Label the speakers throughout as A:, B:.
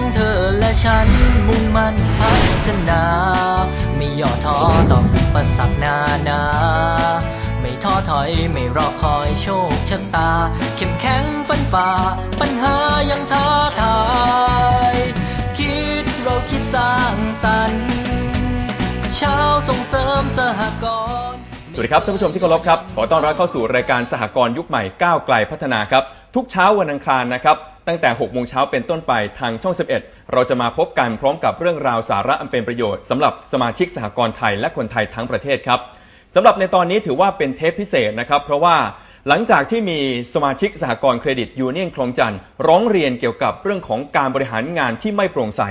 A: ทั้งเธอและฉันมุ่งมั่นพัฒนา ไม่ย่อท้อต่ออุปสรรคนานา ไม่ท้อถอยไม่รอคอยโชคชะตา เข้มแข็งฟันฝ่า ปัญหายังท้าทาย คิดเราคิดสร้างสรรค์ช้าส่งเสริมสหกรณ์
B: สวัสดีครับท่านผู้ชมที่เคารพครับขอต้อนรับเข้าสู่รายการสหกรณ์ยุคใหม่ก้าวไกลพัฒนาครับทุกเช้าวันอังคารนะครับตั้งแต่6โมงเช้าเป็นต้นไปทางช่อง 11 เราจะมาพบกันพร้อมกับเรื่องราวสาระอันเป็นประโยชน์สำหรับสมาชิกสหกรณ์ไทยและคนไทยทั้งประเทศครับสำหรับในตอนนี้ถือว่าเป็นเทปพิเศษนะครับเพราะว่าหลังจากที่มีสมาชิกสหกรณ์เครดิตยูเนียนคลองจันทร์ร้องเรียนเกี่ยวกับเรื่องของการบริหารงานที่ไม่โปร่งใส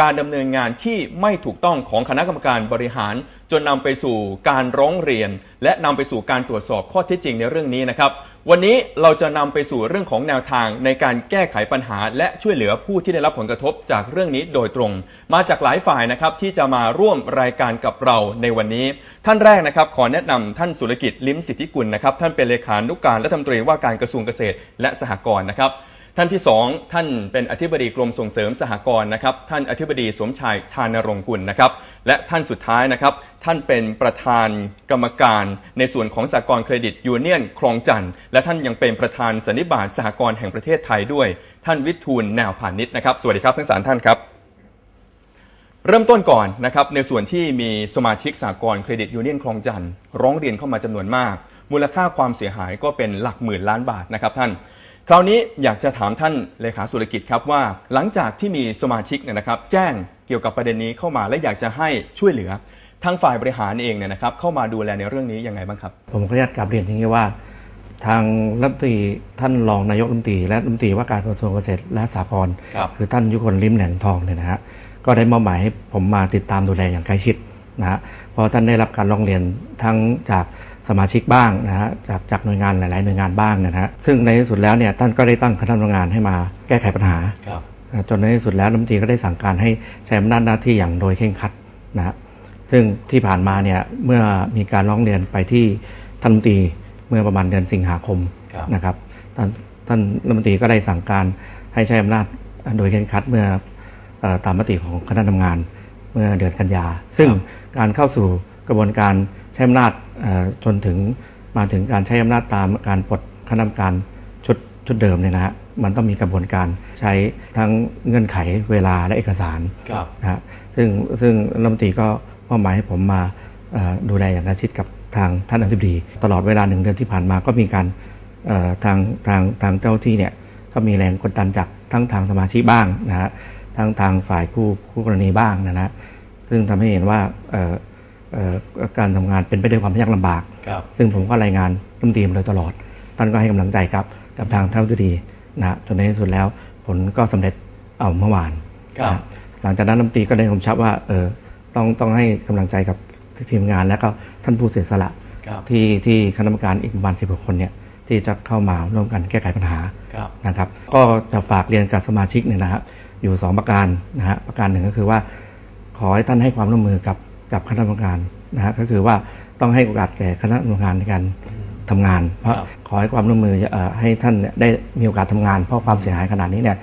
B: การดำเนินงานที่ไม่ถูกต้องของคณะกรรมการบริหาร จนนำไปสู่การร้องเรียน และนำไปสู่การตรวจสอบข้อเท็จจริงในเรื่องนี้นะครับ วันนี้เราจะนำไปสู่เรื่องของแนวทางในการแก้ไขปัญหา และช่วยเหลือผู้ที่ได้รับผลกระทบจากเรื่องนี้โดยตรง มาจากหลายฝ่ายนะครับที่จะมาร่วมรายการกับเราในวันนี้ ท่านแรกนะครับขอแนะนำท่านสุรกิจลิ้มสิทธิกุลนะครับท่านเป็นเลขานุกการรัฐมนตรีว่าการกระทรวงเกษตรและสหกรณ์นะครับ ท่านที่ 2 ท่านเป็นอธิบดีกรมส่งเสริมสหกรณ์นะครับ ท่านอธิบดีสมชายชาญรงกุลนะครับ และท่านสุดท้ายนะครับ ท่านเป็นประธานกรรมการในส่วนของสหกรณ์เครดิตยูเนียนคลองจันทร์และท่านยังเป็นประธานสันนิบาตสหกรณ์แห่งประเทศไทยด้วย ท่านวิทูลแนวผ่านนิดนะครับ สวัสดีครับทั้งสามท่านครับเริ่มต้นก่อนนะครับในส่วนที่มีสมาชิกสหกรณ์เครดิตยูเนียนคลองจันทร์ร้องเรียนเข้ามาจำนวนมาก มูลค่าความเสียหายก็เป็นหลักหมื่นล้านบาทนะครับท่าน คราวนี้อยากจะถามท่านเลขาสุรกิจครับว่า หลังจากที่มีสมาชิกเนี่ยนะครับ แจ้งเกี่ยวกับประเด็นนี้เข้ามาและอยากจะให้ช่วยเหลือ ทางฝ่ายบริหารเองเนี่ยนะครับ เข้ามาดูแลในเรื่องนี้ยังไงบ้างครับ
C: ผมขออนุญาตกลับเรียนอย่างนี้ว่า ทางรัฐมนตรีท่านรองนายกรัฐมนตรีและรัฐมนตรีว่าการกระทรวงเกษตรและสหกรณ์
B: ครับ
C: คือท่านยุคนริมแหลงทองเนี่ยนะฮะก็ได้มอบหมายให้ผมมาติดตามดูแลอย่างใกล้ชิดนะฮะเพราะท่านได้รับการร้องเรียนทั้งจาก สมาชิกบ้างนะฮะจากจากหน่วยงานหลาย ๆ หน่วยงานบ้างเนยนะฮะซึ่งในที่สุดแล้วเนี่ยท่านก็ได้ตั้งคณะทำงานให้มาแก้ไขปัญหา
B: ครับ
C: นะจนในที่สุดแล้วรัฐมนตรีก็ได้สั่งการให้ใช้อำนาจหน้าที่อย่างโดยเคร่งครัดนะฮะซึ่งที่ผ่านมาเนี่ยเมื่อมีการร้องเรียนไปที่ท่านรัฐมนตรีเมื่อประมาณเดือนสิงหาคม
B: ครับ
C: นะครับท่านท่านรัฐมนตรีก็ได้สั่งการให้ใช้อำนาจโดยเคร่งครัดเมื่อเอ่อตามมติของคณะทำงานเมื่อเดือนกันยา ซึ่งการเข้าสู่กระบวนการใช้อำนาจเอ่อจนถึงมาถึงการใช้อำนาจตามการปลดคณะกรรมการชุดชุดเดิมเนี่ยนะฮะมันต้องมีกระบวนการใช้ทั้งเงื่อนไขเวลาและเอกสาร
B: ครับ
C: นะฮะซึ่งซึ่งรัฐมนตรีก็มอบหมายให้ผมมาเอ่อดูแลอย่างใกล้ชิดกับทางท่านอธิบดี ตลอดเวลาหนึ่งเดือนที่ผ่านมาก็มีการเอ่อทางทางทางเจ้าที่เนี่ยก็มีแรงกดดันจากทั้งทางสมาชิกบ้างนะฮะทั้งทางฝ่ายคู่คู่กรณีบ้างนะฮะซึ่งทำให้เห็นว่าเอ่อเอ่อ การทำงานเป็นไปด้วยความยากลำบาก
B: ครับ
C: ซึ่งผมก็รายงานรัฐมนตรีมาโดยตลอด ท่านก็ให้กำลังใจครับกับทางท่านรัฐมนตรีนะฮะจนในที่สุดแล้วผลก็สำเร็จเอาเมื่อวาน
B: ครับ
C: นะฮะหลังจากนั้นรัฐมนตรีก็ได้กำชับว่าเออต้องต้องให้กำลังใจกับทีมงานและก็ท่านผู้เสียสละ
B: ครับ
C: ที่ที่คณะกรรมการอีกประมาณสิบกว่าคนเนี่ยที่จะเข้ามาร่วมกันแก้ไขปัญหา
B: ครับ
C: นะครับ ก็จะฝากเรียนกับสมาชิกเนี่ยนะฮะอยู่สองประการนะฮะประการหนึ่งก็คือว่า ขอให้ท่านให้ความร่วมมือกับ กับคณะกรรมการนะฮะก็คือว่าต้องให้โอกาสแก่คณะกรรมการในการทำงาน เพราะ
B: ครับ
C: ขอให้ความร่วมมือเอ่อให้ท่านเนี่ยได้มีโอกาสทำงาน เพราะความเสียหายขนาดนี้เนี่ย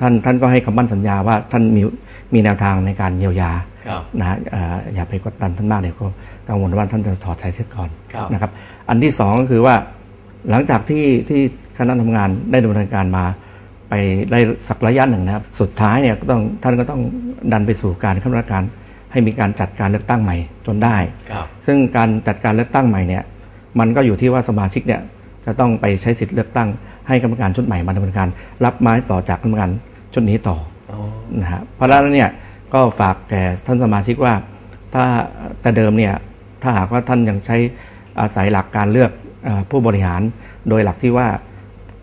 C: ท่านท่านก็ให้คำมั่นสัญญาว่าท่านมีมีแนวทางในการเยียวยา
B: ครับ
C: นะฮะเอ่ออย่าไปกดดันท่านมากเดี๋ยวก็กังวลว่าท่านจะถอดสายเสียก่อน
B: ครับ
C: นะครับอันที่สองก็คือว่าหลังจากที่ที่คณะทำงานได้ดำเนินการมาไปได้สักระยะหนึ่งนะครับ สุดท้ายเนี่ยก็ต้องท่านก็ต้องดันไปสู่การคณะกรรมการ ให้มีการจัดการเลือกตั้งใหม่จนได้
B: ครับ
C: ซึ่งการจัดการเลือกตั้งใหม่เนี่ยมันก็อยู่ที่ว่าสมาชิกเนี่ยจะต้องไปใช้สิทธิ์เลือกตั้ง ให้กรรมการชุดใหม่มาดำเนินการ รับไม้ต่อจากกรรมการชุดนี้ต่อ
B: อ๋อ
C: นะฮะเพราะฉะนั้นเนี่ยก็ฝากแก่ท่านสมาชิกว่า ถ้าแต่เดิมเนี่ยถ้าหากว่าท่านยังใช้อาศัยหลักการเลือกเออผู้บริหาร โดยหลักที่ว่า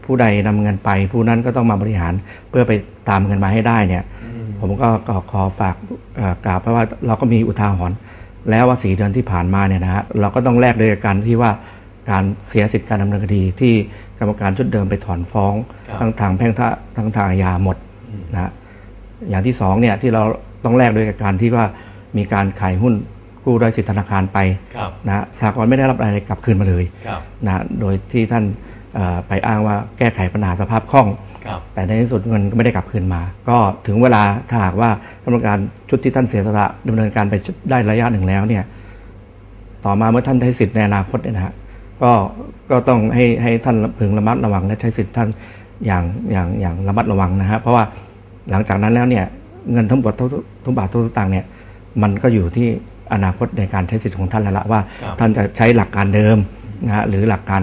C: ผู้ใดนำเงินไป ผู้นั้นก็ต้องมาบริหารเพื่อไปตามเงินมาให้ได้เนี่ย
B: อ
C: ผมก็ก็ขอฝากเอ่อกราบเพราะว่าเราก็มีอุทาหรณ์แล้วว่าสีเดือนที่ผ่านมาเนี่ยนะฮะเราก็ต้องแลกด้วยการที่ว่าการเสียสิทธิการดำเนินคดีที่กรรมการชุดเดิมไปถอนฟ้อง
B: ครับ
C: ทั้งทางแพ่งทั้งทางอาญาหมดนะฮะอย่างที่สองเนี่ยที่เราต้องแลกด้วยการที่ว่ามีการขายหุ้นกู้ได้สิทธิธนาคารไป
B: ครับ
C: นะฮะสากลไม่ได้รับอะไรกลับคืนมาเลย
B: ครับ
C: นะโดยที่ท่านเอ่อไปอ้างว่าแก้ไขปัญหาสภาพคล่อง
B: ครับ
C: แต่ในที่สุดเงินก็ไม่ได้กลับคืนมา ก็ถึงเวลาถ้าหากว่ากรรมการชุดที่ท่านเสียสละดำเนินการไปได้ระยะหนึ่งแล้วเนี่ยต่อมาเมื่อท่านใช้สิทธิ์ในอนาคตเนี่ยนะฮะก็ก็ต้องให้ให้ท่านพึงระมัดระวังและใช้สิทธิ์ท่านอย่างอย่างอย่างระมัดระวังนะฮะเพราะว่าหลังจากนั้นแล้วเนี่ยเงินทั้งหมดทุกทุกบาททุกสตางค์เนี่ยมันก็อยู่ที่อนาคตในการใช้สิทธิ์ของท่านแล้วละว่า
B: ครับ
C: ท่านจะใช้หลักการเดิมนะฮะหรือหลักการ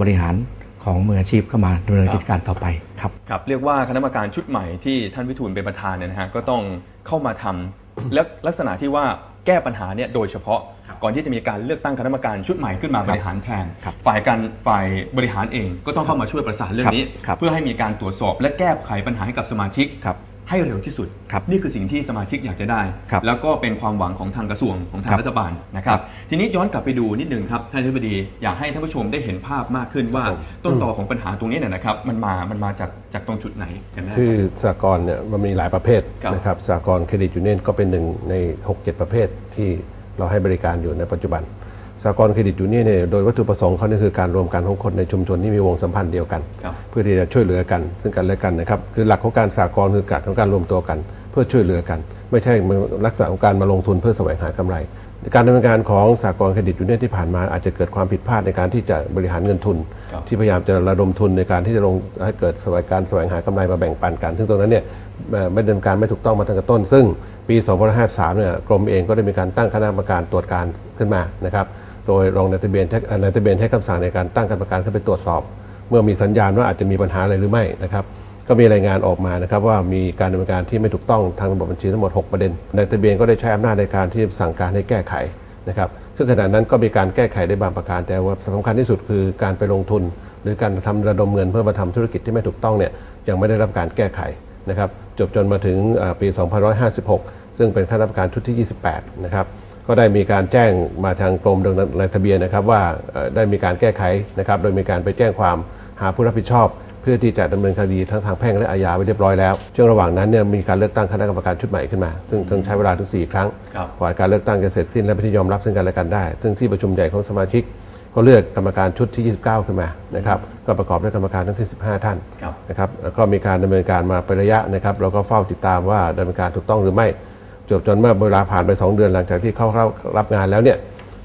C: บริหาร ของมืออาชีพเข้ามาดำเนินกิจการต่อไปครับ
B: ครับเรียกว่าคณะกรรมการชุดใหม่ที่ท่านวิทูลเป็นประธานเนี่ยนะฮะก็ต้องเข้ามาทำและลักษณะที่ว่าแก้ปัญหาเนี่ยโดยเฉพาะก่อนที่จะมีการเลือกตั้งคณะกรรมการชุดใหม่ขึ้นมาบริหารแทน
C: ครับ
B: ฝ่ายการฝ่ายบริหารเองก็ต้องเข้ามาช่วยประสานเรื่องนี้
C: ครับ
B: เพื่อให้มีการตรวจสอบและแก้ไขปัญหาให้กับสมาชิก
C: ครับ
B: ให้เร็วที่สุด
C: ครับ
B: นี่คือสิ่งที่สมาชิกอยากจะได้
C: ครับ
B: แล้วก็เป็นความหวังของทางกระทรวงของทาง
C: ครับ
B: รัฐบาลนะครับ ทีนี้ย้อนกลับไปดูนิดนึงครับท่านอธิบดีอยากให้ท่านผู้ชมได้เห็นภาพมากขึ้นว่าต้นตอของปัญหาตรงนี้เนี่ยนะครับมันมามันมาจากจากตรงจุดไหนกันแน่
D: คือสากลเนี่ยมันมีหลายประเภท
B: ครับ
D: นะครับสากลเครดิตยูเนียนก็เป็นหนึ่งใน 6-7 ประเภทที่เราให้บริการอยู่ในปัจจุบัน สากลเครดิตยูเนียนเนี่ยโดยวัตถุประสงค์เขาเนี่ยคือการรวมกันของคนในชุมชนที่มีวงสัมพันธ์เดียวกัน
B: ครับ
D: เพื่อที่จะช่วยเหลือกัน ซึ่งกันและกันนะครับคือหลักของการสากลคือการของการรวมตัวกัน เพื่อช่วยเหลือกัน ไม่ใช่ลักษณะของการมาลงทุนเพื่อแสวงหากำไร การดำเนินการของสากลเครดิตยูเนียนที่ผ่านมาอาจจะเกิดความผิดพลาดในการที่จะบริหารเงินทุน
B: ครับ
D: ที่พยายามจะระดมทุนในการที่จะลงให้เกิดแสวงการแสวงหากำไรมาแบ่งปันกัน ซึ่งตรงนั้นเนี่ยเอ่อไม่ดำเนินการไม่ถูกต้องมาตั้งแต่ต้น ซึ่งปี 2553 เนี่ยกรมเองก็ได้มีการตั้งคณะกรรมการตรวจการขึ้นมานะครับ โดยรองนายทะเบียนนายทะเบียนให้คำสั่งในการตั้งกรรมการขึ้นไปตรวจสอบ เมื่อมีสัญญาณว่าอาจจะมีปัญหาอะไรหรือไม่นะครับก็มีรายงานออกมานะครับว่ามีการดำเนินการที่ไม่ถูกต้องทางระบบบัญชีทั้งหมด 6 ประเด็นนายทะเบียนก็ได้ใช้อำนาจในการที่สั่งการให้แก้ไขนะครับซึ่งขณะนั้นก็มีการแก้ไขได้บางประการ แต่ว่าสำคัญที่สุดคือการไปลงทุน หรือการทำระดมเงินเพื่อมาทำธุรกิจที่ไม่ถูกต้องเนี่ยยังไม่ได้รับการแก้ไขนะครับจบจนมาถึงเอ่อปี 2556 ซึ่งเป็นคณะกรรมการชุดที่ 28 นะครับ ก็ได้มีการแจ้งมาทางกรมดำเนินทะเบียนนะครับว่าได้มีการแก้ไขนะครับ โดยมีการไปแจ้งความหาผู้รับผิดชอบ เพื่อที่จะดำเนินคดีทั้งทางแพ่งและอาญาไว้เรียบร้อยแล้วช่วงระหว่างนั้นเนี่ยมีการเลือกตั้งคณะกรรมการชุดใหม่ขึ้นมา ซึ่งใช้เวลาถึง 4 ครั้งกว่าการเลือกตั้งจะเสร็จสิ้นและเป็นที่ยอมรับซึ่งกันและกันได้ ซึ่งที่ประชุมใหญ่ของสมาชิกก็เลือกกรรมการชุดที่ 29 ขึ้นมานะครับก็ประกอบด้วยกรรมการทั้งที่15 ท่านนะครับแล้วก็มีการดำเนินการมาเป็นระยะนะครับเราก็เฝ้าติดตามว่าดำเนินการถูกต้องหรือไม่ จบจนเมื่อเวลาผ่านไป 2 เดือนหลังจากที่เข้ารับรับงานแล้วเนี่ย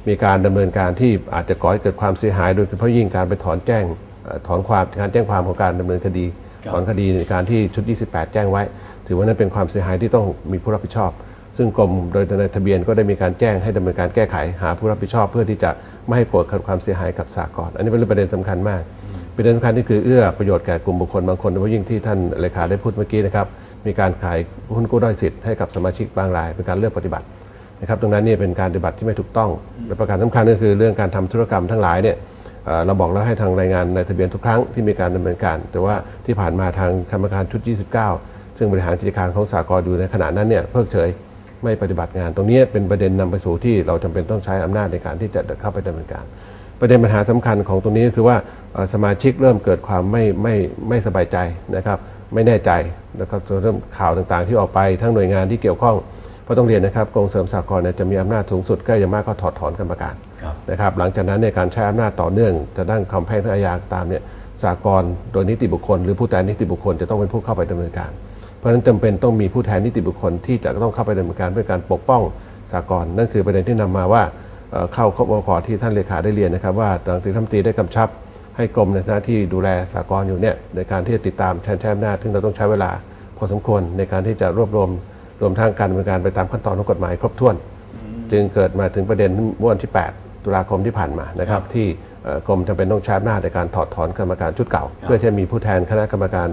D: มีการดำเนินการที่อาจจะก่อให้เกิดความเสียหาย โดยเฉพาะยิ่งการไปถอนแจ้งเอ่อถอนความการแจ้งความของการดำเนินคดี
B: ครับ
D: ถอนคดีในการที่ชุด 28 แจ้งไว้ ถือว่านั้นเป็นความเสียหายที่ต้องมีผู้รับผิดชอบ ซึ่งกรมโดยในทะเบียนก็ได้มีการแจ้งให้ดำเนินการแก้ไขหาผู้รับผิดชอบ เพื่อที่จะไม่ให้เกิดความเสียหายกับสากลอันนี้เป็นเรื่องประเด็นสำคัญมากประเด็นสำคัญที่คือเอื้อประโยชน์แก่กลุ่มบุคคลบางคนโดยเฉพาะยิ่งที่ท่านเลขาได้พูดเมื่อกี้นะครับ มีการขายหุ้นกู้ด้อยสิทธิ์ให้กับสมาชิกบางราย เป็นการเลือกปฏิบัตินะครับตรงนั้นเนี่ยเป็นการปฏิบัติที่ไม่ถูกต้องและประการสำคัญก็คือเรื่องการทำธุรกรรมทั้งหลายเนี่ยเราบอกแล้วให้ทางรายงานในทะเบียนทุกครั้งที่มีการดำเนินการ แต่ว่าที่ผ่านมาทางกรรมการชุด 29 ซึ่งบริหารกิจการของสากลอยู่ในขณะนั้นเนี่ยเพิกเฉยไม่ปฏิบัติงาน ตรงนี้เป็นประเด็นนำไปสู่ที่เราจำเป็นต้องใช้อำนาจในการที่จะเข้าไปดำเนินการ ประเด็นปัญหาสำคัญของตรงนี้ก็คือว่าสมาชิกเริ่มเกิดความไม่ไม่ไม่สบายใจนะครับ ไม่แน่ใจนะครับเริ่มข่าวต่างๆ ที่ออกไปทั้งหน่วยงานที่เกี่ยวข้องเพราะต้องเรียนนะครับกรมเสริมสากลเนี่ยจะมีอำนาจสูงสุดก็อย่างมากก็ถอดถอนกรรมการ
B: ครับ
D: นะครับหลังจากนั้นในยการใช้อำนาจต่อเนื่อง จะด้านคำแพ่งทั้งอาญาตามเนี่ยสากลโดยนิติบุคคล หรือผู้แทนนิติบุคคลจะต้องเป็นผู้เข้าไปดำเนินการ เพราะฉะนั้นจำเป็นต้องมีผู้แทนนิติบุคคลที่จะต้องเข้าไปดำเนินการเพื่อการปกป้องสากลนั่นคือประเด็นที่นำมาว่าเอ่อเข้าข้อบกที่ท่านเลขาได้เรียนนะครับว่าทางตีรัฐมนตรีได้กำชับ ให้กรมในหน้าที่ดูแลสากลอยู่เนี่ยในการที่จะติดตามแทนแช้อำนาจซึ่งเราต้องใช้เวลาพอสมควรในการที่จะรวบรวมรวมทั้งการดำเนินการไปตามขั้นตอนของกฎหมายครบถ้วน จึงเกิดมาถึงประเด็นเมื่อวันที่ 8 ตุลาคมที่ผ่านมานะครับ ที่เอ่อกรมจำเป็นต้องใช้อำนาจในการถอดถอนกรรมการชุดเก่า เพื่อที่จะมีผู้แทนคณะกรรมการ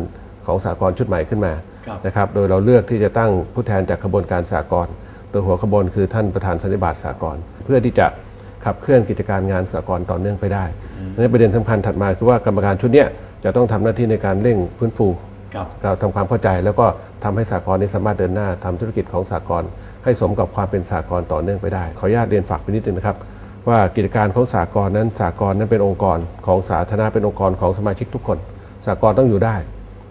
D: ของสากลชุดใหม่ขึ้นมา
B: ครับ
D: นะครับโดยเราเลือกที่จะตั้งผู้แทนจากขบวนการสากลโดยหัวขบวนคือท่านประธานสันนิบาตสากลเพื่อที่จะขับเคลื่อนกิจการงานสากลต่อเนื่องไปได้ในประเด็นสำคัญถัดมาคือว่ากรรมการชุดเนี้ยจะต้องทำหน้าที่ในการเร่งฟื้นฟู
B: ครับ
D: ก็ทำความเข้าใจแล้วก็ทำให้สากลนี้สามารถเดินหน้าทำธุรกิจของสากลให้สมกับความเป็นสากลต่อเนื่องไปได้ ขออนุญาตเรียนฝากไปนิดนึงนะครับว่ากิจการของสากลนั้นสากลนั้นเป็นองค์กรของสาธารณะเป็นองค์กรของสมาชิกทุกคน สากลต้องอยู่ได้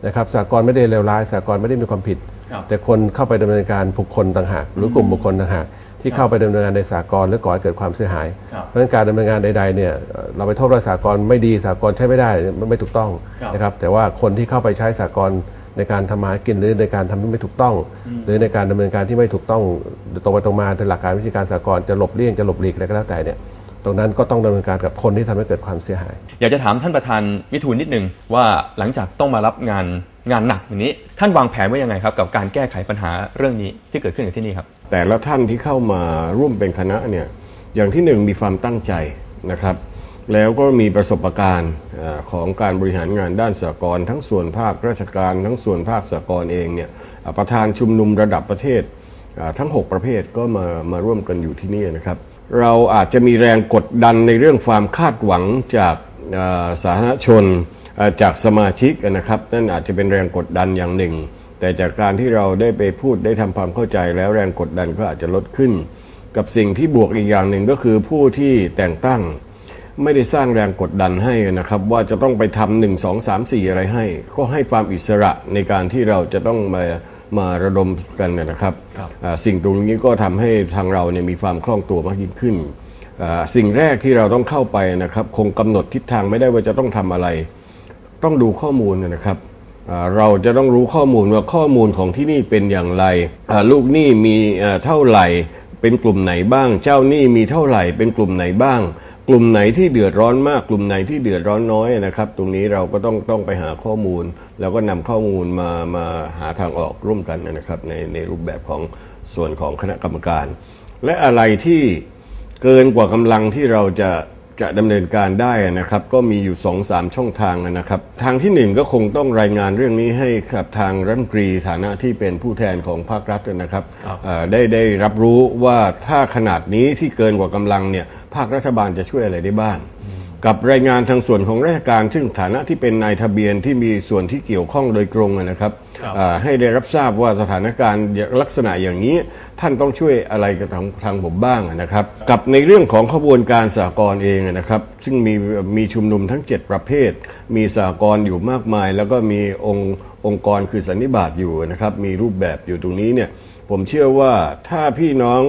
D: นะครับสากลไม่ได้เลวร้ายสากลไม่ได้มีความผิด
B: ครับ
D: แต่คนเข้าไปดำเนินการบุคคลต่างหากหรือกลุ่มบุคคลต่างหาก ที่เข้าไปดำเนินงานในสากลหรือก่อให้เกิดความเสียหาย
B: ครับ
D: เพราะฉะนั้นการดำเนินงานใดๆเนี่ยเอ่อเราไปโทษว่าสากลไม่ดีสากลใช้ไม่ได้มันไม่ถูกต้อง
B: ครับ
D: นะครับแต่ว่าคนที่เข้าไปใช้สากลในการทำมาหากินหรือในการทำที่ไม่ถูกต้อง หรือในการดำเนินการที่ไม่ถูกต้องตรงไปตรงมาในหลักการวิธีการสากลจะหลบเลี่ยงจะหลบหลีกอะไรก็แล้วแต่เนี่ยตรงนั้นก็ต้องดำเนินการกับคนที่ทำให้เกิดความเสียหาย
B: อยากจะถามท่านประธานวิทูลนิดนึงว่าหลังจากต้องมารับงานงานหนักอย่างนี้ ท่านวางแผนไว้ยังไงครับ กับการแก้ไขปัญหาเรื่องนี้ที่เกิดขึ้นกับที่นี่ครับ
E: แต่ละท่านที่เข้ามาร่วมเป็นคณะเนี่ยอย่างที่หนึ่งมีความตั้งใจนะครับ แล้วก็มีประสบการณ์ของการบริหารงานด้านสหกรณ์ทั้งส่วนภาคราชการ ทั้งส่วนภาคสหกรณ์เองเนี่ยประธานชุมนุมระดับประเทศทั้ง 6 ประเภทก็มามาร่วมกันอยู่ที่นี่นะครับ เราอาจจะมีแรงกดดันในเรื่องความคาดหวังจากสาธารณชนจากสมาชิกนะครับนั่นอาจจะเป็นแรงกดดันอย่างหนึ่ง แต่จากการที่เราได้ไปพูดได้ทำความเข้าใจแล้วแรงกดดันก็อาจจะลดขึ้น กับสิ่งที่บวกอีกอย่างหนึ่งก็คือผู้ที่แต่งตั้ง ไม่ได้สร้างแรงกดดันให้นะครับ ว่าจะต้องไปทำหนึ่งสองสามสี่อะไรให้ ก็ให้ความอิสระในการที่เราจะต้องมามาระดมกันนะครับอ่าสิ่งตรงนี้ก็ทำให้ทางเราเนี่ยมีความคล่องตัวมากยิ่งขึ้นอ่าสิ่งแรกที่เราต้องเข้าไปนะครับ คงกำหนดทิศทางไม่ได้ว่าจะต้องทำอะไร ต้องดูข้อมูลนะครับอ่า เราจะต้องรู้ข้อมูลว่าข้อมูลของที่นี่เป็นอย่างไร ลูกหนี้มีเอ่อเท่าไหร่ เป็นกลุ่มไหนบ้าง เจ้าหนี้มีเท่าไหร่ เป็นกลุ่มไหนบ้าง กลุ่มไหนที่เดือดร้อนมาก กลุ่มไหนที่เดือดร้อนน้อยนะครับ ตรงนี้เราก็ต้องต้องไปหาข้อมูล แล้วก็นำข้อมูลมามาหาทางออกร่วมกันนะครับ ในในรูปแบบของส่วนของคณะกรรมการ และอะไรที่เกินกว่ากำลังที่เราจะ จะดำเนินการได้นะครับ ก็มีอยู่2อสามช่องทางนะครับ ทางที่หนึ่งก็คงต้องรายงานเรื่องนี้ให้กับทางรัฐมนตรีฐานะที่เป็นผู้แทนของภาครัฐนะครับเอ่อได้ได้รับรู้ว่าถ้าขนาดนี้ที่เกินกว่ากำลังเนี่ยภาครัฐบาลจะช่วยอะไรได้บ้าง กับรายงานทางส่วนของราชการซึ่งฐานะที่เป็นนายทะเบียนที่มีส่วนที่เกี่ยวข้องโดยตรงนะครับอ่า ให้ได้รับทราบว่าสถานการณ์ลักษณะอย่างนี้ ท่านต้องช่วยอะไรกับทางทางผมบ้างนะครับ กับในเรื่องของขบวนการสหกรณ์เองนะครับ ซึ่งมีมีชุมนุมทั้ง 7 ประเภท มีสหกรณ์อยู่มากมาย แล้วก็มีองค์องค์กรคือสันนิบาตอยู่นะครับ มีรูปแบบอยู่ตรงนี้เนี่ยผมเชื่อว่าถ้าพี่น้อง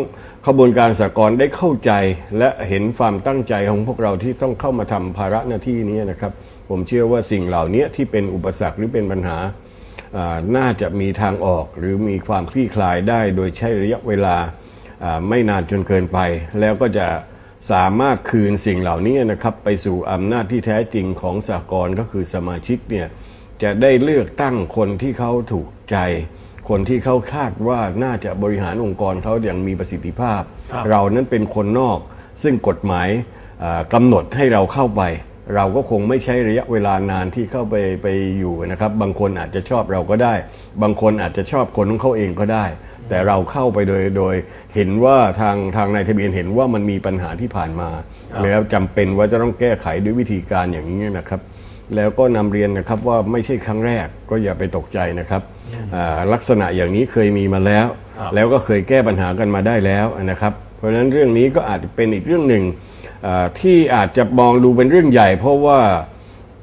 E: ขบวนการสากลได้เข้าใจ และเห็นความตั้งใจของพวกเราที่ต้องเข้ามาทำภาระหน้าที่นี้นะครับ ผมเชื่อว่าสิ่งเหล่านี้ที่เป็นอุปสรรคหรือเป็นปัญหา น่าจะมีทางออกหรือมีความคลี่คลายได้โดยใช้ระยะเวลาไม่นานจนเกินไป แล้วก็จะสามารถคืนสิ่งเหล่านี้นะครับ ไปสู่อำนาจที่แท้จริงของสากลก็คือสมาชิกเนี่ยจะได้เลือกตั้งคนที่เขาถูกใจ คนที่เขาคาดว่าน่าจะบริหารองค์กรเขาอย่างมีประสิทธิภาพ เรานั้นเป็นคนนอก ซึ่งกฎหมายกำหนดให้เราเข้าไป เราก็คงไม่ใช้ระยะเวลานานที่เข้าไปไปอยู่นะครับ บางคนอาจจะชอบเราก็ได้ บางคนอาจจะชอบคนของเขาเองก็ได้ แต่เราเข้าไปโดยโดยเห็นว่าทางทางนายทะเบียนเห็นว่ามันมีปัญหาที่ผ่านมา แล้วจำเป็นว่าจะต้องแก้ไขด้วยวิธีการอย่างนี้นะครับ แล้วก็นำเรียนนะครับว่าไม่ใช่ครั้งแรกก็อย่าไปตกใจนะครับอ่าลักษณะอย่างนี้เคยมีมาแล้ว แล้วก็เคยแก้ปัญหากันมาได้แล้วนะครับ เพราะฉะนั้นเรื่องนี้ก็อาจจะเป็นอีกเรื่องหนึ่งอ่า ที่อาจจะมองดูเป็นเรื่องใหญ่ เพราะว่า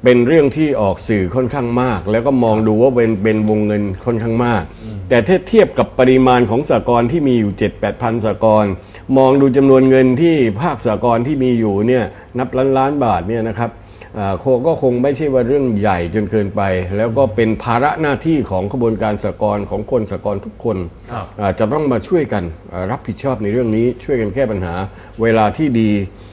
E: เป็นเรื่องที่ออกสื่อค่อนข้างมาก แล้วก็มองดูว่าเป็นเป็นวงเงินค่อนข้างมาก แต่ถ้าเทียบกับปริมาณของสากลที่มีอยู่ 7 8พันสากลมองดูจำนวนเงินที่ภาคสากลที่มีอยู่เนี่ยนับล้านล้านบาทเนี่ยนะครับอ่าโคก็คงไม่ใช่ว่าเรื่องใหญ่จนเกินไป แล้วก็เป็นภาระหน้าที่ของขบวนการสหกรณ์ของคนสหกรณ์ทุกคนอ่าจะต้องมาช่วยกันอ่ารับผิดชอบในเรื่องนี้ช่วยกันแก้ปัญหาเวลาที่ดีอ่า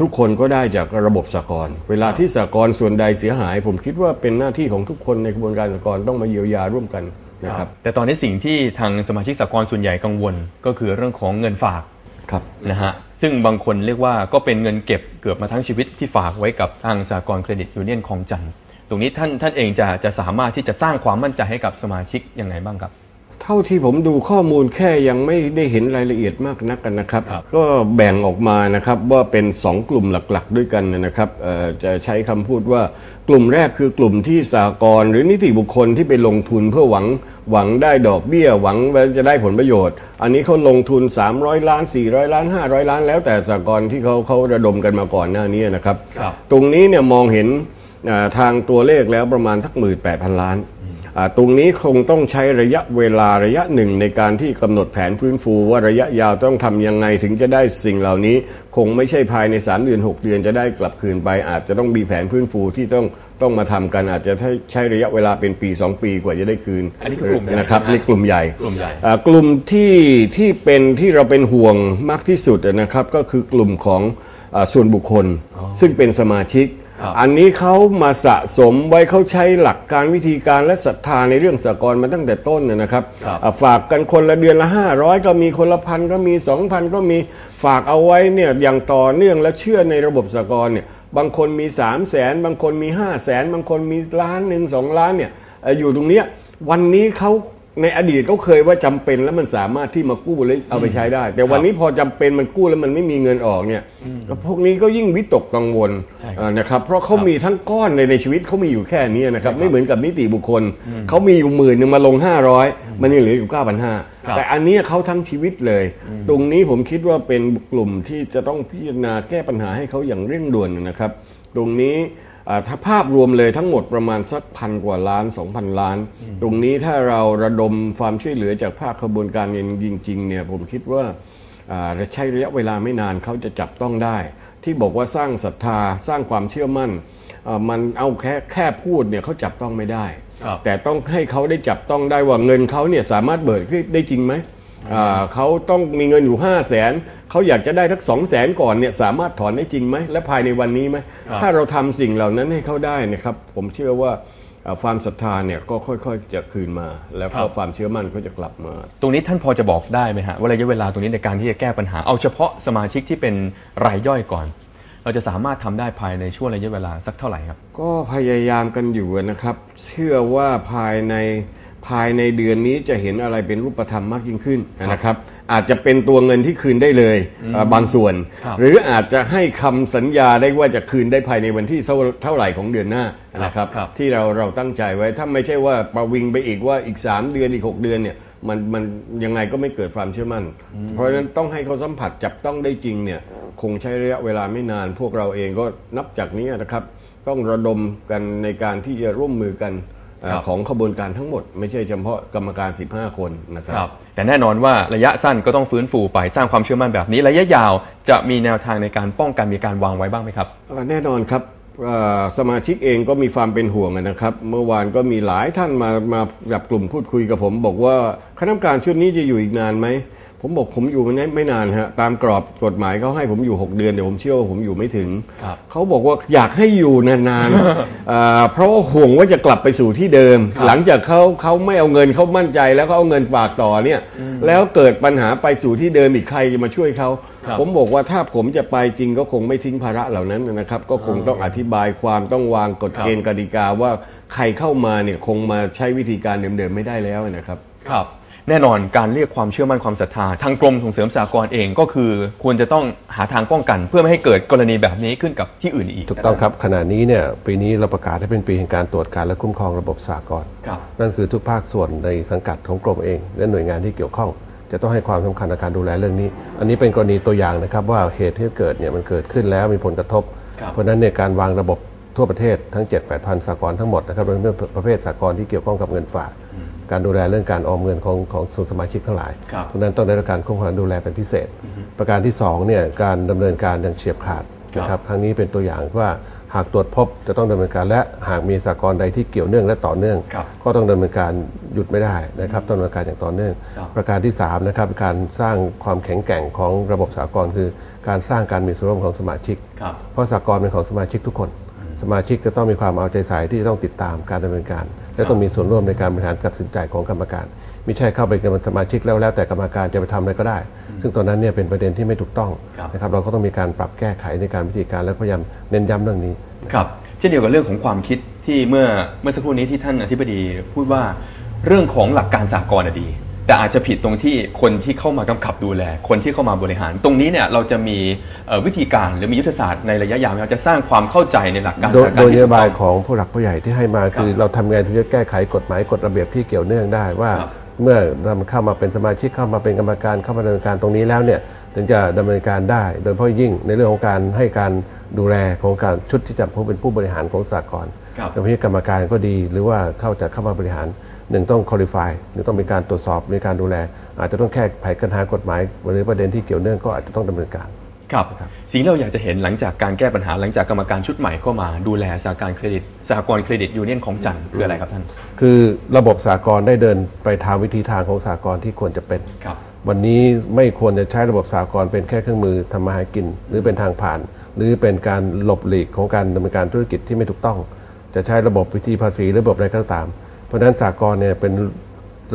E: ทุกคนก็ได้จากระบบสหกรณ์เวลาที่สหกรณ์ส่วนใดเสียหาย ผมคิดว่าเป็นหน้าที่ของทุกคนในกระบวนการสหกรณ์ต้องมาเยียวยาร่วมกันนะครับ
B: แต่ตอนนี้สิ่งที่ทางสมาชิกสากลส่วนใหญ่กังวล ก็คือเรื่องของเงินฝาก
E: ครับ
B: นะฮะซึ่งบางคนเรียกว่าก็เป็นเงินเก็บเกือบมาทั้งชีวิตที่ฝากไว้กับทางสากลเครดิตยูเนียนคลองจันทร์ตรงนี้ท่านท่านเองจะจะสามารถที่จะสร้างความมั่นใจให้กับสมาชิกยังไงบ้างครับ
E: ทท่าที่ผมดูข้อมูลแค่ยังไม่ได้เห็นรายละเอียดมากนักกันนะครับ
B: ครับ
E: ก็แบ่งออกมานะครับว่าเป็น 2 กลุ่มหลักๆ ด้วยกันนะครับเอ่อจะใช้คำพูดว่ากลุ่มแรกคือกลุ่มที่สากลหรือนิติบุคคลที่ไปลงทุนเพื่อหวังหวังได้ดอกเบี้ยหวังว่าจะได้ผลประโยชน์ อันนี้เขาลงทุน 300 ล้าน 400 ล้าน 500 ล้าน แล้วแต่สากลที่เขาเขาระดมกันมาก่อนหน้านี้นะครับ
B: ครับ
E: ตรงนี้เนี่ยมองเห็นอ่าทางตัวเลขแล้วประมาณสักหมื่นแปดพันล้านอ่า ตรงนี้คงต้องใช้ระยะเวลาระยะหนึ่งในการที่กำหนดแผนฟื้นฟูว่าระยะยาวต้องทำยังไงถึงจะได้สิ่งเหล่านี้ คงไม่ใช่ภายใน 3 เดือน 6 เดือนจะได้กลับคืนไป อาจจะต้องมีแผนฟื้นฟูที่ต้องต้องมาทำกันอาจจะใช้ระยะเวลาเป็นปี 2 ปีกว่าจะได้คืน
B: อันนี้คือกลุ่มใหญ่
E: นะครับ
B: ใช่ไหม
E: นี่กลุ่มใหญ่
B: กลุ่มใหญ่
E: อ่ากลุ่มที่ที่เป็นที่เราเป็นห่วงมากที่สุดนะครับ ก็คือกลุ่มของอาส่วนบุคคล ซึ่งเป็นสมาชิก
B: ครับ
E: อันนี้เขามาสะสมไว้เขาใช้หลักการวิธีการและศรัทธาในเรื่องสากลมาตั้งแต่ต้นนะนะครับ
B: ครับ
E: อ่าฝากกันคนละเดือนละ 500 ก็มีคนละพันก็มี 2,000 ก็มีฝากเอาไว้เนี่ยอย่างต่อเนื่องและเชื่อในระบบสากลเนี่ยบางคนมี 3 0 0แสนบางคนมี 5 0 0แสนบางคนมีล้านหนึ่งสองล้านเนี่ยเอ่ออยู่ตรงเนี้ยวันนี้เขา ในอดีตเขาเคยว่าจำเป็นแล้วมันสามารถที่มากู้แล้วเอาไปใช้ได้ แต่วันนี้พอจำเป็นมันกู้แล้วมันไม่มีเงินออกเนี่ยพวกนี้ก็ยิ่งวิตกกังวล
B: ใช่ครับ
E: เอ่อนะครับเพราะเขามีทั้งก้อนในในชีวิตเขามีอยู่แค่นี้นะครับไม่เหมือนกับนิติบุคคลเขามีอยู่หมื่นหนึ่งมาลง 500 มันยังเหลืออยู่
B: ครับ
E: 9,500แต่อันเนี้ยเขาทั้งชีวิตเลย ตรงนี้ผมคิดว่าเป็นกลุ่มที่จะต้องพิจารณาแก้ปัญหาให้เขาอย่างเร่งด่วนนะครับ ตรงนี้อ่า ถ้าภาพรวมเลยทั้งหมดประมาณสักพันกว่าล้าน 2,000 ล้าน ตรงนี้ถ้าเราระดมความช่วยเหลือจากภาคขบวนการเงินจริงๆเนี่ยผมคิดว่าอ่าใช้ระยะเวลาไม่นานเขาจะจับต้องได้ ที่บอกว่าสร้างศรัทธาสร้างความเชื่อมั่นอ่ามันเอาแค่แค่พูดเนี่ยเขาจับต้องไม่ได้
B: ครับ
E: แต่ต้องให้เขาได้จับต้องได้ว่าเงินเขาเนี่ยสามารถเบิกได้จริงไหมอ่าเขาต้องมีเงินอยู่ 5 0 0แสน เขาอยากจะได้ทัก2 0 0แสนก่อนเนี่ยสามารถถอนได้จริงไหมและภายในวันนี้ไหม
B: ครับ
E: ถ้าเราทำสิ่งเหล่านั้นให้เขาได้นะครับ ผมเชื่อว่าอ่าความศรัทธาเนี่ยก็ค่อยๆจะคืนมา แล้วก็ความเชื่อมั่นก็จะกลับมา
B: ตรงนี้ท่านพอจะบอกได้ไหมฮะว่าระยะเวลาตรงนี้ในการที่จะแก้ปัญหา เอาเฉพาะสมาชิกที่เป็นรายย่อยก่อน เราจะสามารถทำได้ภายในช่วงระยะเวลาสักเท่าไหร่ครับ
E: ก็พยายามกันอยู่นะครับ เชื่อว่าภายใน ภายในเดือนนี้จะเห็นอะไรเป็นรูปธรรมมากยิ่งขึ้นนะครับ อาจจะเป็นตัวเงินที่คืนได้เลยเอ่อบางส่วน
B: ครับ
E: หรืออาจจะให้คำสัญญาได้ว่าจะคืนได้ภายในวันที่เท่าเท่าไหร่ของเดือนหน้านะครับ
B: ครับ
E: ที่เราเราตั้งใจไว้ถ้าไม่ใช่ว่าประวิงไปอีกว่าอีก 3 เดือนอีก 6 เดือนเนี่ยมันมันยังไงก็ไม่เกิดความเชื่อมั่น เพราะฉะนั้นต้องให้เขาสัมผัสจับต้องได้จริงเนี่ยคงใช้ระยะเวลาไม่นาน พวกเราเองก็นับจากนี้นะครับ ต้องระดมกันในการที่จะร่วมมือกันเอ่อ
B: ครับ
E: ของขบวนการทั้งหมด ไม่ใช่เฉพาะกรรมการ 15 คนนะครับ
B: ครับ แต่แน่นอนว่าระยะสั้นก็ต้องฟื้นฟูไปสร้างความเชื่อมั่นแบบนี้ ระยะยาวจะมีแนวทางในการป้องกันมีการวางไว้บ้างไหมครับ
E: เอ่อแน่นอนครับเอ่อสมาชิกเองก็มีความเป็นห่วงนะครับ เมื่อวานก็มีหลายท่านมามาจับกลุ่มพูดคุยกับผม บอกว่าคณะกรรมการชุดนี้จะอยู่อีกนานไหม ผมบอกผมอยู่ไม่ไม่นานฮะตามกรอบกฎหมายเขาให้ผมอยู่ 6 เดือนเดี๋ยวผมเชื่อว่าผมอยู่ไม่ถึง
B: ครับ
E: เขาบอกว่าอยากให้อยู่นานๆเอ่อเพราะว่าห่วงว่าจะกลับไปสู่ที่เดิม หลังจากเขาเขาไม่เอาเงินเขามั่นใจแล้วเขาเอาเงินฝากต่อเนี่ยแล้วเกิดปัญหาไปสู่ที่เดิมอีกใครจะมาช่วยเขา
B: ครับ
E: ผมบอกว่าถ้าผมจะไปจริงก็คงไม่ทิ้งภาระเหล่านั้นนะครับ ก็คงต้องอธิบายความต้องวางกฎ
B: ครับ
E: เกณฑ์กติกาว่าใครเข้ามาเนี่ยคงมาใช้วิธีการเดิมๆไม่ได้แล้วนะครับ
B: ครับ แน่นอนการเรียกความเชื่อมั่นความศรัทธาทางกรมส่งเสริมสากลเองก็คือ ควรจะต้องหาทางป้องกัน เพื่อไม่ให้เกิดกรณีแบบนี้ขึ้นกับที่อื่นอีก
D: ถูกต้องครับขณะนี้เนี่ยปีนี้เราประกาศให้เป็นปีแห่งการตรวจการและคุ้มครองระบบสากล
B: ครับ
D: นั่นคือทุกภาคส่วนในสังกัดของกรมเอง และหน่วยงานที่เกี่ยวข้อง จะต้องให้ความสำคัญในการดูแลเรื่องนี้ อันนี้เป็นกรณีตัวอย่างนะครับว่าเหตุที่เกิดเนี่ยมันเกิดขึ้นแล้วมีผลกระทบ
B: ครับ
D: เพราะฉะนั้นเนี่ยการวางระบบ ทั่วประเทศทั้ง 7 8 0 0 0สากลทั้งหมดนะครับเป็นเรื่องประเภทสากลที่เกี่ยวข้องกับเงินฝาก การดูแลเรื่องการออมเงินของของส่วนสมาชิกทั้งหลาย
B: ครับ
D: เพราะฉะนั้นต้องได้รับการคุ้มครองดูแลเป็นพิเศษ ประการที่สองเนี่ยการดำเนินการอย่างเฉียบขาดนะครับครั้งนี้เป็นตัวอย่างว่าหากตรวจพบจะต้องดำเนินการและหากมีสากลใดที่เกี่ยวเนื่องและต่อเนื่อง
B: ครับ
D: ก็ต้องดำเนินการหยุดไม่ได้นะครับต้องดำเนินการอย่างต่อเนื่อง
B: ครับ
D: ประการที่3นะครับการสร้างความแข็งแกร่งของระบบสากลคือ การสร้างการมีส่วนร่วมของสมาชิก
B: ครับ
D: เพราะสากลเป็นของสมาชิกทุกคน สมาชิกจะต้องมีความเอาใจใส่ที่จะต้องติดตามการดำเนินการ และต้องมีส่วนร่วมในการบริหารการตัดสินใจของกรรมการไม่ใช่เข้าไปเป็นสมาชิกแล้วแล้วแต่กรรมการจะไปทำอะไรก็ได้ ซึ่งตอนนั้นเนี่ยเป็นประเด็นที่ไม่ถูกต้อง
B: ครับ
D: นะครับเราก็ต้องมีการปรับแก้ไขในการวิธีการและพยายามเน้นย้ำเรื่องนี้
B: ครับเช่นเดียวกับเรื่องของความคิดที่เมื่อเมื่อสักครู่นี้ที่ท่านอธิบดีพูดว่าเรื่องของหลักการสากลอะดี แแต่อาจจะผิดตรงที่คนที่เข้ามากำกับดูแล คนที่เข้ามาบริหาร ตรงนี้เนี่ยเราจะมีเอ่อวิธีการหรือมียุทธศาสตร์ในระยะยาวไหมครับจะสร้างความเข้าใจในหลักการ
D: โดย
B: สหกร
D: โด
B: ณ์
D: ยน
B: ที่
D: โย
B: ถูก
D: บาย
B: ต้อง
D: ของผู้หลักผู้ใหญ่ที่ให้มาคือ
B: ครับ
D: เราทำไงที่จะแก้ไขกฎหมายกฎระเบียบที่เกี่ยวเนื่องได้ว่า
B: ครับ
D: เมื่อนำเข้ามาเป็นสมาชิกเข้ามาเป็นกรรมการเข้ามาดำเนินการตรงนี้แล้วเนี่ยถึงจะดำเนินการได้ โดยเฉพาะยิ่งในเรื่องของการให้การดูแลของการชุดที่จะผู้เป็นผู้บริหารของสากล
B: ครับ
D: จะเป็นกรรมการก็ดี หรือว่าเข้าจะเข้ามาบริหาร หนึ่งต้อง qualify หนึ่งต้องมีการตรวจสอบมีการดูแล อาจจะต้องแก้ไขปัญหากฎหมายหรือประเด็นที่เกี่ยวเนื่องก็อาจจะต้องดำเนินการ
B: ครับสิ่งที่เราอยากจะเห็นหลังจากการแก้ปัญหาหลังจากกรรมการชุดใหม่เข้ามาดูแลสหการเครดิตสหกรณ์เครดิตยูเนียนของจันทร์คืออะไรครับท่าน
D: คือระบบสากลได้เดินไปทางวิธีทางของสากลที่ควรจะเป็น
B: ครับ
D: วันนี้ไม่ควรจะใช้ระบบสากลเป็นแค่เครื่องมือทำมาหากิน หรือเป็นทางผ่าน หรือเป็นการหลบหลีกของการดำเนินการธุรกิจที่ไม่ถูกต้อง จะใช้ระบบวิธีภาษีหรือระบบอะไรก็ตาม เพราะฉะนั้นสากลเนี่ยเป็น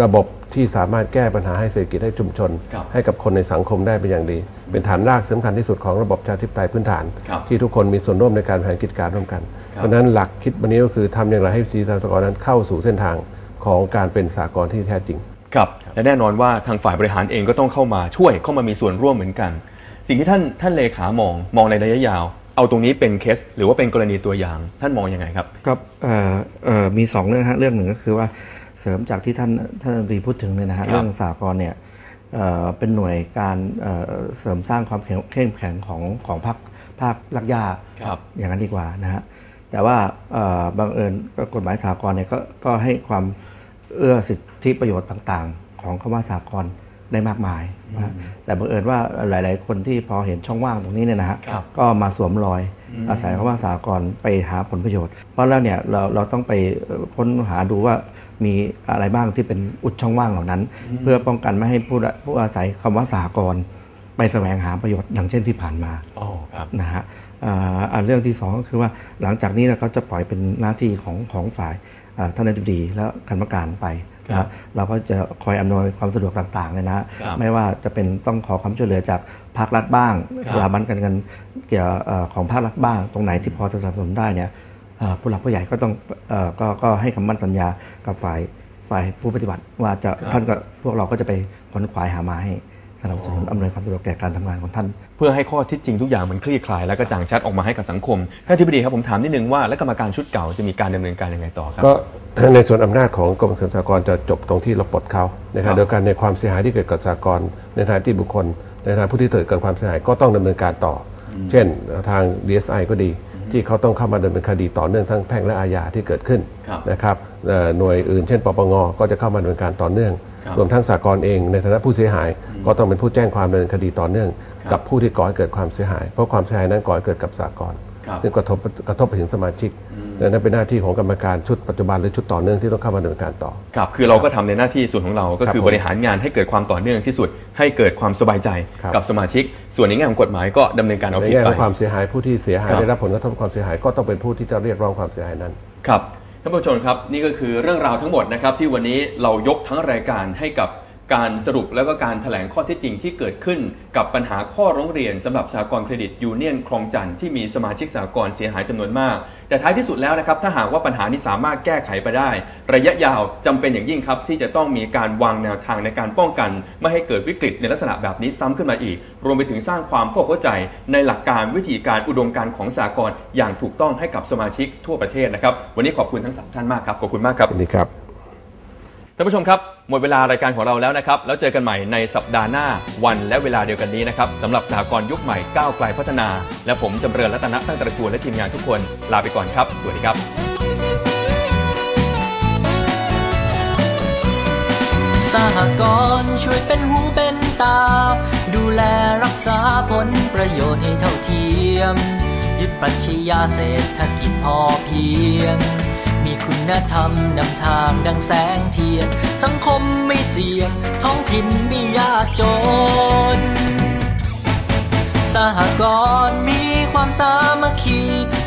D: ระบบที่สามารถแก้ปัญหาให้เศรษฐกิจให้ชุมชน
B: ครับ
D: ให้กับคนในสังคมได้เป็นอย่างดี เป็นฐานรากสำคัญที่สุดของระบบประชาธิปไตยพื้นฐาน
B: ครับ
D: ที่ทุกคนมีส่วนร่วมในการบริหารกิจการร่วมกันเพราะฉะนั้นหลักคิดวันนี้ก็คือทำอย่างไรให้วิธีสากลนั้นเข้าสู่เส้นทางของการเป็นสากลที่แท้จริง
B: ครับและแน่นอนว่าทางฝ่ายบริหารเองก็ต้องเข้ามาช่วยเข้ามามีส่วนร่วมเหมือนกัน สิ่งที่ท่านท่านเลขามองมองในระยะยาว เอาตรงนี้เป็นเคส หรือว่าเป็นกรณีตัวอย่างท่านมองยังไงครับ
C: ครับเอ่อเอ่อมีสองเรื่องฮะเรื่องหนึ่งก็คือว่าเสริมจากที่ท่านท่านรัฐมนตรีพูดถึงเนี่ยนะฮะ
B: ครับ
C: เรื่องสากลเนี่ยเอ่อเป็นหน่วยการเอ่อเสริมสร้างความแข็งเข้มแข็งของของภาคภาคลักย่า
B: ครับ
C: อย่างนั้นดีกว่านะฮะแต่ว่าเอ่อบังเอิญก็กฎหมายสากลเนี่ยก็ก็ให้ความเอื้อสิทธิประโยชน์ต่าง ๆ ของคำว่าสากล ได้มากมายนะฮะแต่บังเอิญว่าหลาย ๆ คนที่พอเห็นช่องว่างตรงนี้เนี่ยนะฮะ
B: ครับ
C: ก็มาสวมรอยอาศัยคำว่าสากลไปหาผลประโยชน์ เพราะแล้วเนี่ยเราเราต้องไปค้นหาดูว่ามีอะไรบ้างที่เป็นอุดช่องว่างเหล่านั้น เพื่อป้องกันไม่ให้ผู้ผู้อาศัยคำว่าสากลไปแสวงหาประโยชน์ดังเช่นที่ผ่านมา
B: อ๋อครับ
C: นะฮะอ่าอ่าเรื่องที่สองก็คือว่าหลังจากนี้เราก็จะปล่อยเป็นหน้าที่ของของฝ่ายอ่าท่านอธิบดีและคณะกรรมการไปนะฮะ เราก็จะคอยอำนวยความสะดวกต่างๆเลยนะฮะ
B: ครับ
C: ไม่ว่าจะเป็นต้องขอความช่วยเหลือจากภาครัฐบ้าง
B: ครับ
C: สถาบันการเงินเกี่ยวเอ่อของภาครัฐบ้าง ตรงไหนที่พอจะสนับสนุนได้เนี่ยเอ่อผู้หลักผู้ใหญ่ก็ต้องเอ่อก็ก็ให้คำมั่นสัญญากับฝ่ายฝ่ายผู้ปฏิบัติว่าจะท่านก็พวกเราก็จะไปขนขวายหามาให้ สนับสนุนอำนวยความสะดวกแก่การทำงานของท่าน
B: เพื่อให้ข้อเที่จริงทุกอย่างมันคลี่คลาย และกระจ่างชัดออกมาให้กับสังคมท่านอธิบดีครับผมถามนิดนึงว่าและกรรมการชุดเก่าจะมีการดำเนินการยังไงต่อครับ
D: ก็ในส่วนอำนาจของกรมส่งเสริมสหกรณ์จะจบตรงที่เราปลดเขาในข
B: ครั
D: ณะ
B: บ
D: เดียวกันในความเสียหายที่เกิดกับสหกรณ์ในฐานะที่บุคคล ในฐานะผู้ที่เกิดเกิดความเสียหายก็ต้องดำเนินการต่ออเช่น ทาง DSI ก็ดี ที่เขาต้องเข้ามาดำเนินคดีต่อเนื่องทั้งแพ่งและอาญาที่เกิดขึ้น
B: ครับ
D: นะครับเอ่อหน่วยอื่นเช่นปปงก็จะเข้ามาดำเนินการต่อเนื่อง
B: ค รับ
D: รวมทั้งสหกรณ์เองในฐานะผู้เสียหาย ก็ต้องเป็นผู้แจ้งความดำเนินคดีต่อเนื่อง
B: ครับ
D: กับผู้ที่ก่อให้เกิดความเสียหาย เพราะความเสียหายนั้นก่อให้เกิดกับสหกรณ์
B: ครับ
D: ซึ่งกระทบกระทบไปถึงสมาชิกดังนั้นเป็นหน้าที่ของกรรมการชุดปัจจุบันหรือชุดต่อเนื่องที่ต้องเข้ามาดำเนินการต่อ
B: ครับคือเราก็ทำในหน้าที่ส่วนของเราก็
D: ครับ
B: คือ
D: ผม
B: บริหารงานให้เกิดความต่อเนื่องที่สุด ให้เกิดความสบายใจ
D: ครับ
B: กับสมาชิก ส่วนในแง่ของกฎหมายก็ดำเนินการเอา
D: ใน
B: ผิด
D: แง่
B: ไป
D: ของความเสียหายผู้ที่เสียหาย
B: ครับ
D: ได้รับผลกระทบความเสียหายก็ต้องเป็นผู้ที่จะเรียกร้องความเสียหายนั้น
B: ครับ ท่านผู้ชมครับนี่ก็คือเรื่องราวทั้งหมดนะครับที่วันนี้เรายกทั้งรายการให้กับ การสรุปแล้วก็การถแถลงข้อเที่จริงที่เกิดขึ้น กับปัญหาข้อร้องเรียนสำหรับสหกรณ์เครดิตยูเนียนคลองจันทร์ที่มีสมาชิกสหกรณ์เสียหายจำนวนมาก แต่ท้ายที่สุดแล้วนะครับถ้าหากว่าปัญหานี้สามารถแก้ไขไปได้ ระยะยาวจำเป็นอย่างยิ่งครับ ที่จะต้องมีการวางแนวทางในการป้องกัน ไม่ให้เกิดวิกฤตในลักษณะแบบนี้ซ้ำขึ้นมาอีก รวมไปถึงสร้างความเข้าใจในหลักการวิธีการอุดมการของสากลอย่างถูกต้องให้กับสมาชิกทั่วประเทศนะครับวันนี้ขอบคุณทั้งสามท่านมากครับขอบคุณมากครับ
D: สวัสดีครับา
B: นผู้ชมครับ หมดเวลารายการของเราแล้วนะครับ แล้วเจอกันใหม่ในสัปดาห์หน้าวันและเวลาเดียวกันนี้นะครับสำหรับสหกรณ์ยุคใหม่ก้าวไกลพัฒนา และผมจำเริญรัตนะตั้งตระกูลและทีมงานทุกคนลาไปก่อนครับ สวัสดีครับ
A: สหกรณ์ช่วยเป็นหูเป็นตา ดูแลรักษาผลประโยชน์ให้เท่าเทียม ยึดปรัชญาเศรษฐกิจพอเพียง มีคุณธรรมนำทางดังแสงเทียน สังคมไม่เสี่ยง ท้องถิ่นไม่ยากจน สหกรณ์มีความสามัคคี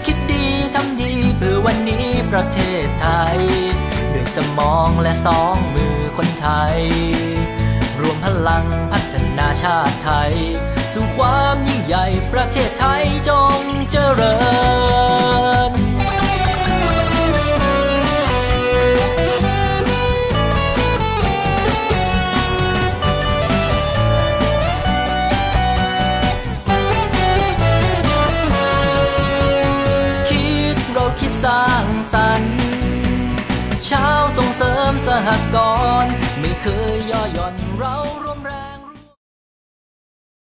A: คิดดีทำดีเพื่อวันนี้ประเทศไทย ด้วยสมองและสองมือคนไทย รวมพลังพัฒนาชาติไทย สู่ความยิ่งใหญ่ประเทศไทยจงเจริญ ชาวส่งเสริมสหกรณ์ไม่เคยย่อหย่อนเรา